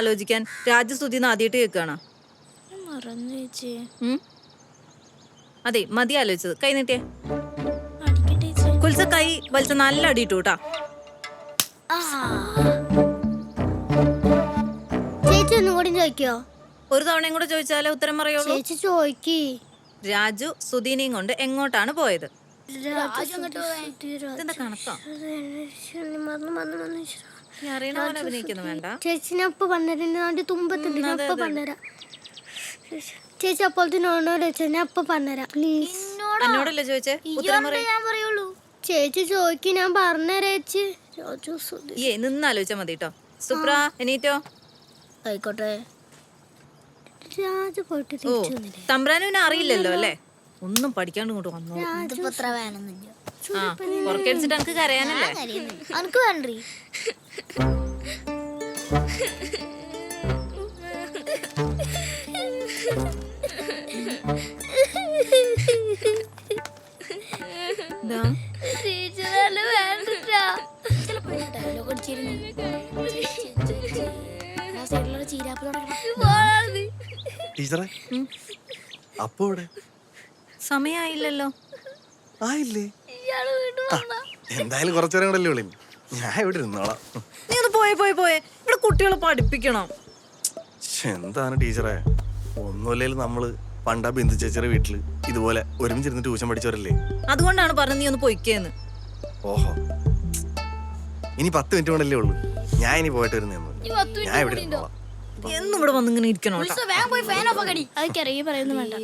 ആലോചിക്കാൻ രാജസ്തുതി ആദ്യമായിട്ട് കേൾക്കുകയാണ് മറന്നു ചേച്ചി. അതെ മതി ആലോചിച്ചത്. കൈ നീട്ടിയേ. കുൽസ കൈ വലിച്ച നല്ല അടി ഇട്ടു കേട്ടാ. ചേച്ചി ഒന്നും കൂടി ചോദിക്കോ? ഒരു തവണയും കൂടെ ചോദിച്ചാലേ ഉത്തരം പറയുള്ളൂ. ചേച്ചി ചോദിക്കി. രാജു സുദീനയും കൊണ്ട് എങ്ങോട്ടാണ് പോയത്? ചേച്ചി അപ്പോഴത്തെ പറഞ്ഞുതരാം ചേച്ചി ചേച്ചി ഞാൻ ഇപ്പൊ പറഞ്ഞുതരാം പ്ലീസ്. എന്നോടല്ലേ ചോദിച്ചേ? ഉത്തരം പറയും. ഞാൻ പറയുള്ളൂ. ചേച്ചി ചോദിക്കി ഞാൻ ഏ നിന്ന് മതി കേട്ടോ സുപ്ര എനീറ്റോ ആയിക്കോട്ടെ. രാജ പോയിട്ട് തമ്പ്രാനുവിനെ അറിയില്ലല്ലോ അല്ലേ? ഒന്നും പഠിക്കാണ്ട് ഇങ്ങോട്ട് വന്നു. ഇതിപ്പോ എത്ര വേണമെന്നില്ല ആ പുറക്കടിച്ചിട്ട് എനിക്ക് കരയാനല്ലേ? അനക്ക് വേണ്ടീ? ഇതാ. ടീച്ചറെ ഉം. അപ്പോ ഇവിടെ സമയായില്ലല്ലോ. ആയില്ലേ? കുറച്ചു എന്തായാലും കുറച്ചേരം കൂടെ അല്ലേ ഉള്ളു. ഞാൻ ഇവിടെ ഇരുന്നോളാം. നീ ഒന്ന് പോയെ പോയെ പോയേ. ഇവിടെ കുട്ടികളെ പഠിപ്പിക്കണം. എന്താണ് ടീച്ചറെ? ഒന്നുമില്ലെങ്കിൽ നമ്മൾ പണ്ടാ ബിന്ദു ചേച്ചിയുടെ വീട്ടിൽ ഇതുപോലെ ഒരുമിച്ചിരുന്ന് ട്യൂഷൻ പഠിച്ചവരല്ലേ? അതുകൊണ്ടാണ് പറഞ്ഞത് നീ ഒന്ന് പൊയ്ക്കേന്ന്. ഓഹോ. ഇനി പത്ത് മിനിറ്റ് കൊണ്ടല്ലേ ഉള്ളൂ. ഞാൻ ഇനി പോയിട്ട് വരുന്നേ ഞാൻ ഇവിടെ ഇരുന്നോളാം. എന്നും ഇവിടെ വന്നിങ്ങനെ ഓഫ് കേട്ടോ. അതൊക്കെ അറിയി പറയുന്നു വേണ്ട.